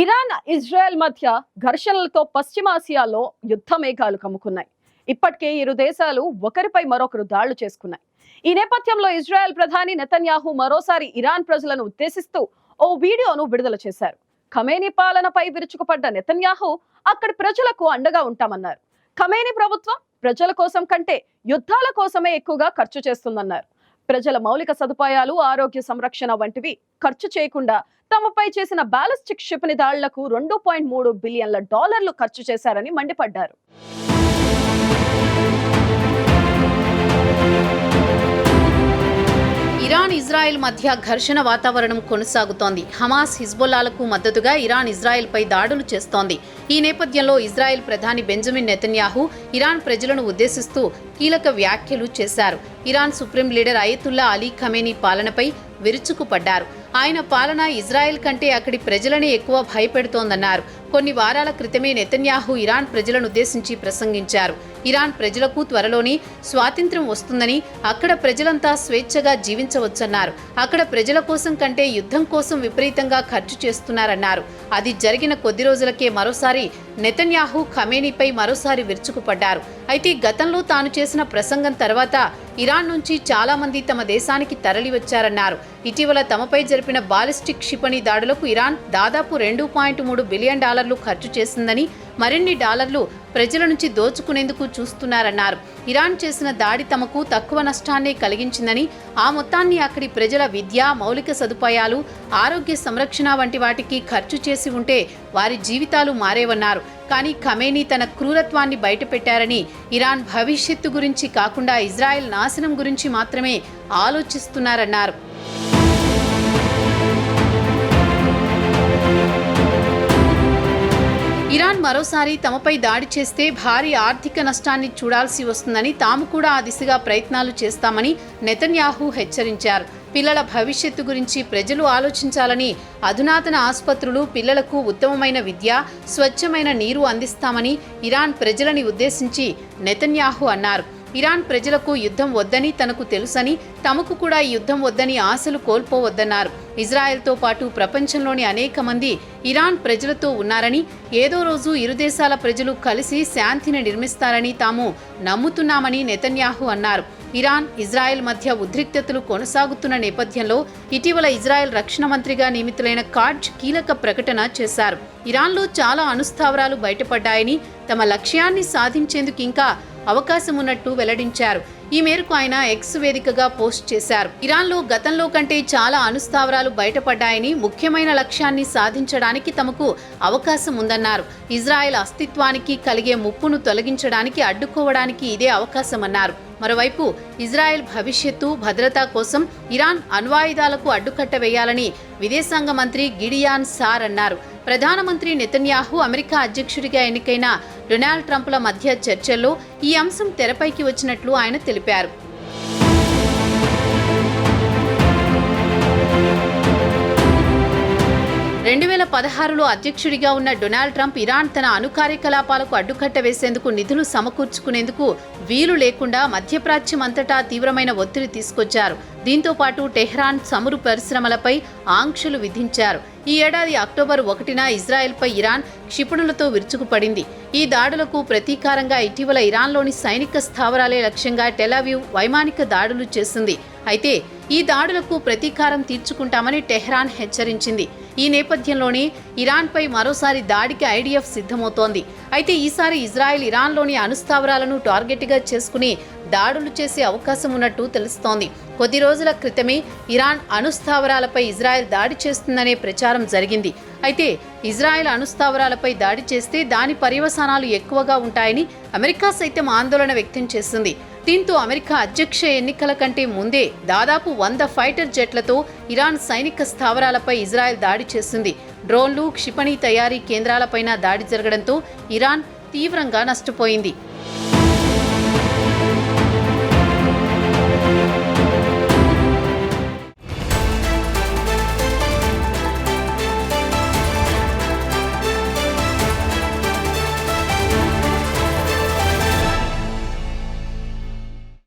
Iran Israel మధ్య ఘర్షణలతో పశ్చిమాసియాలో యుద్ధ మేఘాలు కమ్ముకున్నాయి. ఇప్పటికే ఇరు దేశాలు ఒకరిపై మరొకరు దాళ్ళు చేసుకున్నాయి. ఈ నేపథ్యంలో ఇజ్రాయెల్ ప్రధాని నెతన్యాహు మరోసారి ఇరాన్ ప్రజలను ఉద్దేశిస్తూ ఓ వీడియోను విడుదల చేశారు. ఖమేని పాలనపై విరుచుకుపడ్డ నెతన్యాహు అక్కడి ప్రజలకు అండగా ఉంటామన్నారు. ఖమేని ప్రభుత్వం ప్రజల కోసం కంటే యుద్ధాల కోసమే ఎక్కువగా ఖర్చు చేస్తుందన్నారు. ప్రజల మౌలిక సదుపాయాలు ఆరోగ్య సంరక్షణ వంటివి ఖర్చు చేయకుండా తమపై చేసిన బాలిస్టిక్ క్షిపణి దాళ్ళకు రెండు పాయింట్ మూడు బిలియన్ల డాలర్లు ఖర్చు చేశారని మండిపడ్డారు. మధ్య ఘర్షణ వాతావరణం కొనసాగుతోంది. హమాస్ హిజ్బుల్లాలకు మద్దతుగా ఇరాన్ ఇజ్రాయెల్పై దాడులు చేస్తోంది. ఈ నేపథ్యంలో ఇజ్రాయెల్ ప్రధాని బెంజమిన్ నెతన్యాహు ఇరాన్ ప్రజలను ఉద్దేశిస్తూ కీలక వ్యాఖ్యలు చేశారు. Iran supreme leader Ayatollah Ali Khamenei పాలనపై విరుచుకుపడ్డారు. ఆయన పాలన ఇజ్రాయెల్ కంటే అక్కడి ప్రజలని ఎక్కువ భయపెడుతోందన్నారు. కొన్ని వారాల క్రితమే నెతన్యాహు ఇరాన్ ప్రజలను ఉద్దేశించి ప్రసంగించారు. ఇరాన్ ప్రజలకు త్వరలోనే స్వాతంత్ర్యం వస్తుందని అక్కడ ప్రజలంతా స్వేచ్ఛగా జీవించవచ్చన్నారు. అక్కడ ప్రజల కోసం కంటే యుద్ధం కోసం విపరీతంగా ఖర్చు చేస్తున్నారన్నారు. అది జరిగిన కొద్ది రోజులకే మరోసారి నెతన్యాహు ఖమేనీపై మరోసారి విరుచుకుపడ్డారు. అయితే గతంలో తాను చేసిన ప్రసంగం తర్వాత ఇరాన్ నుంచి చాలా మంది తమ దేశానికి తరలివచ్చారన్నారు. ఇటీవల తమపై జరిపిన బాలిస్టిక్ క్షిపణి దాడులకు ఇరాన్ దాదాపు రెండు పాయింట్ మూడు బిలియన్ డాలర్లు ఖర్చు చేసిందని మరిన్ని డాలర్లు ప్రజల నుంచి దోచుకునేందుకు చూస్తున్నారన్నారు. ఇరాన్ చేసిన దాడి తమకు తక్కువ నష్టాన్నే కలిగించిందని ఆ మొత్తాన్ని అక్కడి ప్రజల విద్య మౌలిక సదుపాయాలు ఆరోగ్య సంరక్షణ వంటి వాటికి ఖర్చు చేసి ఉంటే వారి జీవితాలు మారేవన్నారు. కానీ ఖమేనీ తన క్రూరత్వాన్ని బయటపెట్టారని ఇరాన్ భవిష్యత్తు గురించి కాకుండా ఇజ్రాయెల్ నాశనం గురించి మాత్రమే ఆలోచిస్తున్నారన్నారు. ఇరాన్ మరోసారి తమపై దాడి చేస్తే భారీ ఆర్థిక నష్టాన్ని చూడాల్సి వస్తుందని తాము కూడా ఆ దిశగా ప్రయత్నాలు చేస్తామని నెతన్యాహు హెచ్చరించారు. పిల్లల భవిష్యత్తు గురించి ప్రజలు ఆలోచించాలని అధునాతన ఆసుపత్రులు పిల్లలకు ఉత్తమమైన విద్య స్వచ్ఛమైన నీరు అందిస్తామని ఇరాన్ ప్రజలని ఉద్దేశించి నెతన్యాహు అన్నారు. ఇరాన్ ప్రజలకు యుద్ధం వద్దని తనకు తెలుసని తమకు కూడా యుద్ధం వద్దని ఆశలు కోల్పోవద్దన్నారు. ఇజ్రాయెల్తో పాటు ప్రపంచంలోని అనేక మంది ఇరాన్ ప్రజలతో ఉన్నారని ఏదో రోజు ఇరు దేశాల ప్రజలు కలిసి శాంతిని నిర్మిస్తారని తాము నమ్ముతున్నామని నెతన్యాహు అన్నారు. ఇరాన్ ఇజ్రాయెల్ మధ్య ఉద్రిక్తతలు కొనసాగుతున్న నేపథ్యంలో ఇటీవల ఇజ్రాయెల్ రక్షణ మంత్రిగా నియమితులైన కార్డ్ కీలక ప్రకటన చేశారు. ఇరాన్లో చాలా అనుస్థావరాలు బయటపడ్డాయని తమ లక్ష్యాన్ని సాధించేందుకు ఇంకా అవకాశం ఉన్నట్టు వెల్లడించారు. ఈ మేరకు ఆయన ఎక్స్ వేదికగా పోస్ట్ చేశారు. ఇరాన్లో గతంలో కంటే చాలా అణుస్థావరాలు బయటపడ్డాయని ముఖ్యమైన లక్ష్యాన్ని సాధించడానికి తమకు అవకాశం ఉందన్నారు ఇజ్రాయెల్ అస్తిత్వానికి కలిగే ముప్పును తొలగించడానికి అడ్డుకోవడానికి ఇదే అవకాశమన్నారు. మరోవైపు ఇజ్రాయెల్ భవిష్యత్తు భద్రత కోసం ఇరాన్ అణ్వాయుధాలకు అడ్డుకట్ట వేయాలని విదేశాంగ మంత్రి గిడియాన్ సార్ అన్నారు. ప్రధానమంత్రి నెతన్యాహు అమెరికా అధ్యక్షుడిగా ఎన్నికైన డొనాల్డ్ ట్రంప్ల మధ్య చర్చల్లో ఈ అంశం తెరపైకి వచ్చినట్లు ఆయన తెలిపారు. రెండు వేల పదహారులో అధ్యక్షుడిగా ఉన్న డొనాల్డ్ ట్రంప్ ఇరాన్ తన అణు కార్యకలాపాలకు అడ్డుకట్ట వేసేందుకు నిధులు సమకూర్చుకునేందుకు వీలు లేకుండా మధ్యప్రాచ్యం అంతటా తీవ్రమైన ఒత్తిడి తీసుకొచ్చారు. దీంతో పాటు టెహ్రాన్ చమురు పరిశ్రమలపై ఆంక్షలు విధించారు. ఈ ఏడాది అక్టోబర్ ఒకటిన ఇజ్రాయెల్పై ఇరాన్ క్షిపణులతో విరుచుకుపడింది. ఈ దాడులకు ప్రతీకారంగా ఇటీవల ఇరాన్లోని సైనిక స్థావరాలే లక్ష్యంగా టెలావ్యూ వైమానిక దాడులు చేసింది. అయితే ఈ దాడులకు ప్రతీకారం తీర్చుకుంటామని టెహ్రాన్ హెచ్చరించింది. ఈ నేపథ్యంలోనే ఇరాన్పై మరోసారి దాడికి ఐడిఎఫ్ సిద్ధమవుతోంది. అయితే ఈసారి ఇజ్రాయెల్ ఇరాన్లోని అణుస్థావరాలను టార్గెట్గా చేసుకుని దాడులు చేసే అవకాశం ఉన్నట్టు తెలుస్తోంది. కొద్ది రోజుల క్రితమే ఇరాన్ అణుస్థావరాలపై ఇజ్రాయెల్ దాడి చేస్తుందనే ప్రచారం జరిగింది. అయితే ఇజ్రాయెల్ అణుస్థావరాలపై దాడి చేస్తే దాని పర్యవసానాలు ఎక్కువగా ఉంటాయని అమెరికా సైతం ఆందోళన వ్యక్తం చేసింది. దీంతో అమెరికా అధ్యక్ష ఎన్నికల కంటే ముందే దాదాపు వంద ఫైటర్ జెట్లతో ఇరాన్ సైనిక స్థావరాలపై ఇజ్రాయెల్ దాడి చేసింది డ్రోన్లు క్షిపణి తయారీ కేంద్రాలపైన దాడి జరగడంతో ఇరాన్ తీవ్రంగా నష్టపోయింది.